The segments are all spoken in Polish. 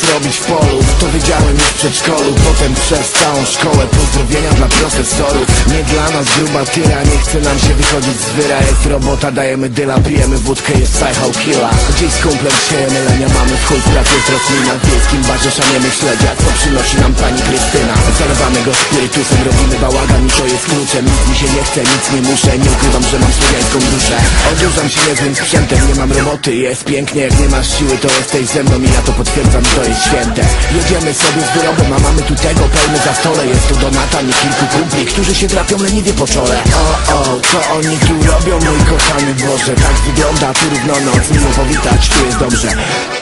themselves be já przedszkolu Potem przez całą szkołę. Pozdrowienia dla profesorów. Nie dla nas gruba tyra Nie chce nam się wychodzić z wyra. Jest robota, dajemy dyla Pijemy wódkę, jest psycho killa Dziś z kumplem siejemy lenia Mamy w chuj pracy z roślina W wiejskim barze szaniemy śledzia Co przynosi nam pani Krystyna. Zalewamy go spirytusem Robimy bałagan i to jest kluczem. Nic mi się nie chce, nic nie muszę Nie ukrywam, że mam słowiańską duszę. Odurzam się niezłym sprzętem Nie mam roboty, jest pięknie Jak nie masz siły, to jesteś ze mną I ja to potwierdzam, to jest święte. Jedziemy sobie z wyrobem, a mamy tu tego pełny za stole. Jest tu Donatan i kilku kumpli Którzy się trafią leniwie po czole. O, o, co oni tu robią, mój kochany Boże? Tak wygląda tu równo noc Miło powitać, tu jest dobrze.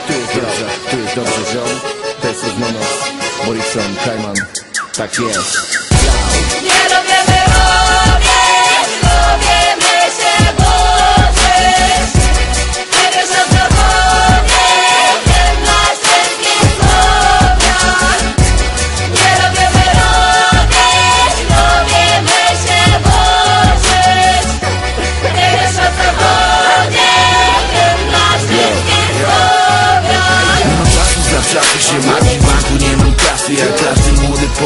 Tu jest dobrze, tu jest dobrze, ziom. To jest równo noc Morrison, Kajman. Tak jest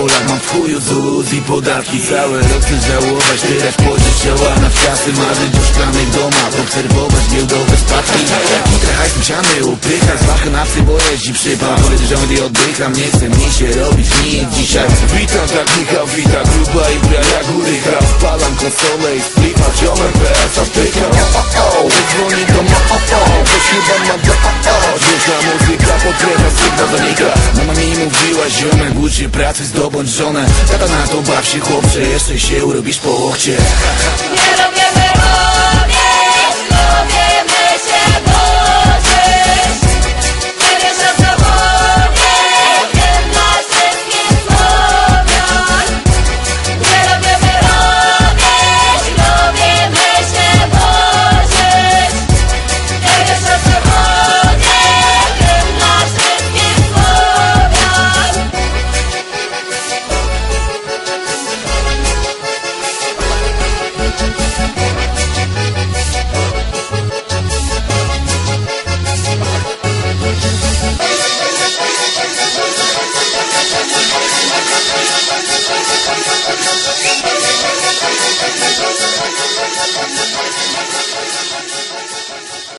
Polak Mam w chuju ZUS i podatki Cały rok chcę żałować Teraz pożyć ciała. Na wczasy Marzyć o szklanych domach Obserwować giełdowe spadki Jak trochę ściany upycha Z wachnacy, bo jeździ przypał że on oddycham Nie chce mi się robić nic dzisiaj. Witam tak Michał, wita gruba i braja góry. Gra wpalam konsolę i flipa. Ciąłem PS-a wtyka O, o, o, dzwoni do ma, Coś chyba ma do, o, o Podkreśla sygnał zanika Mama mi mówiła, ziomek uczy pracy, zdobądź żonę. Tata na to baw się chłopcze, jeszcze się urobisz po łokcie. Nie